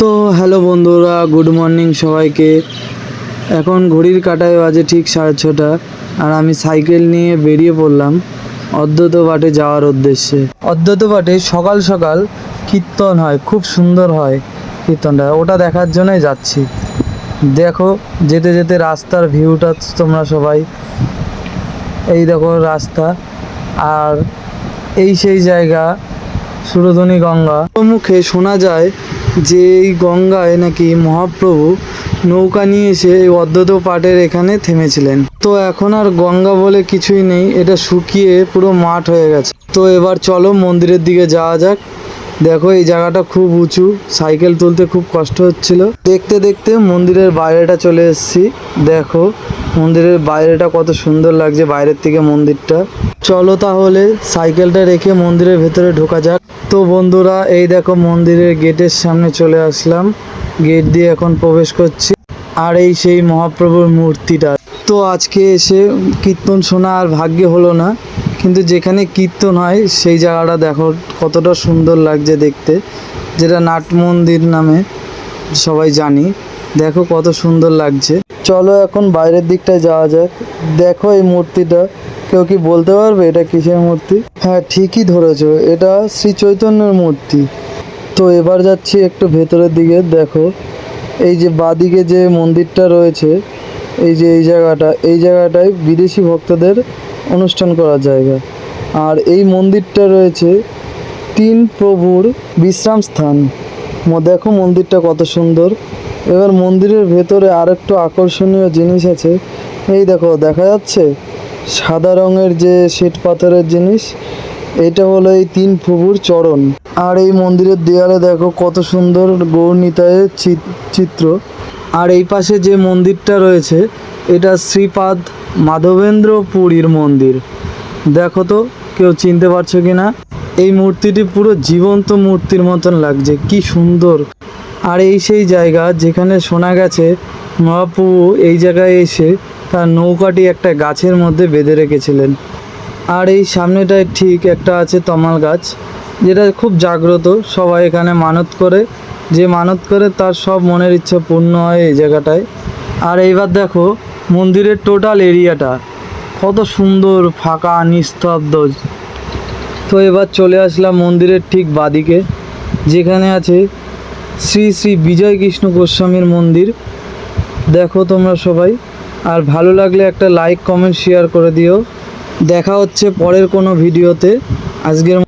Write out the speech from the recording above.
তো হ্যালো বন্ধুরা, good morning সবাইকে। এখন ঘড়ির কাটায় বাজে ঠিক সাড়ে ছটা, আর আমি সাইকেল নিয়ে বেরিয়ে পড়লাম অদ্যত বাটে যাওয়ার উদ্দেশ্যে। অদ্যত বাটে সকাল সকাল কীর্তন হয়, খুব সুন্দর হয় কীর্তনটা, ওটা দেখার জন্যই যাচ্ছি। দেখো, যেতে যেতে রাস্তার ভিউটা তোমরা সবাই, এই দেখো রাস্তা, আর এই সেই জায়গা সুরধনী গঙ্গা। মুখে শোনা যায় যে এই গঙ্গায় নাকি মহাপ্রভু নৌকা নিয়ে এসে এই অদ্বৈত পাটের এখানে থেমেছিলেন। তো এখন আর গঙ্গা বলে কিছুই নেই, এটা শুকিয়ে পুরো মাঠ হয়ে গেছে। তো এবার চলো মন্দিরের দিকে যাওয়া যাক। দেখো, এই জায়গাটা খুব উঁচু। সাইকেল তুলতে খুব কষ্ট হচ্ছিল। দেখতে দেখতে মন্দিরের বাইরেটা চলে এসেছি। দেখো, মন্দিরের বাইরেটা কত সুন্দর লাগছে বাইরের থেকে মন্দিরটা। চলো তাহলে সাইকেলটা রেখে মন্দিরের ভেতরে ঢোকা যাক। তো বন্ধুরা, এই দেখো মন্দিরের গেটের সামনে চলে আসলাম। গেট দিয়ে এখন প্রবেশ করছি। আর এই সেই মহাপ্রভুর মূর্তিটা। তো আজকে এসে কীর্তন শোনা আর ভাগ্যে হলো না। কিন্তু যেখানে কীর্তন হয়, সেই জায়গাটা দেখো কতটা সুন্দর লাগছে দেখতে। যেটা নাট মন্দির নামে সবাই জানি। দেখো কত সুন্দর লাগছে। চলো এখন বাইরের দিকটায় যাওয়া যাক। দেখো এই মূর্তিটা। কেউ কি বলতে পারবে এটা কিসের মূর্তি? হ্যাঁ ঠিকই ধরেছো। এটা শ্রী চৈতন্যের মূর্তি। তো এবার যাচ্ছি একটু ভেতরের দিকে। দেখো, এই যে বাদিকে যে মন্দিরটা রয়েছে, এই যে এই জায়গাটা, এই জায়গাটায় বিদেশি ভক্তদের অনুষ্ঠান করার জায়গা। আর এই মন্দিরটা রয়েছে তিন প্রভুর বিশ্রাম স্থান। দেখো মন্দিরটা কত সুন্দর। এবার মন্দিরের ভেতরে আরেকটু আকর্ষণীয় জিনিস আছে। এই দেখো, দেখা যাচ্ছে সাদা রঙের যে শ্বেত পাথরের জিনিস, এটা হলো এই তিন প্রভুর চরণ। আর এই মন্দিরের দেয়ালে দেখো কত সুন্দর গৌরনীতায়ের চিত- চিত্র। আর এই পাশে যে মন্দিরটা রয়েছে, এটা শ্রীপাদ মাধবেন্দ্র পুরীর মন্দির। দেখো তো, কেউ চিনতে পারছ কি না এই মূর্তিটি পুরো জীবন্ত মূর্তির মতন লাগছে, কি সুন্দর। আর এই সেই জায়গা যেখানে শোনা গেছে, মহাপ্রভু এই জায়গায় এসে তার নৌকাটি একটা গাছের মধ্যে বেঁধে রেখেছিলেন। আর এই সামনেটায় ঠিক একটা আছে তমাল গাছ, যেটা খুব জাগ্রত, সবাই এখানে মানত করে। যে মানত করে তার সব মনের ইচ্ছা পূর্ণ হয় এই জায়গাটায়। আর এইবার দেখো মন্দিরের টোটাল এরিয়াটা কত সুন্দর, ফাঁকা, নিস্তব্ধ। তো এবার চলে আসলাম মন্দিরের ঠিক বাদিকে, যেখানে আছে শ্রী শ্রী বিজয় কৃষ্ণ গোস্বামীর মন্দির। দেখো তোমরা সবাই, আর ভালো লাগলে একটা লাইক কমেন্ট শেয়ার করে দিও। দেখা হচ্ছে পরের কোনো ভিডিওতে। আজকের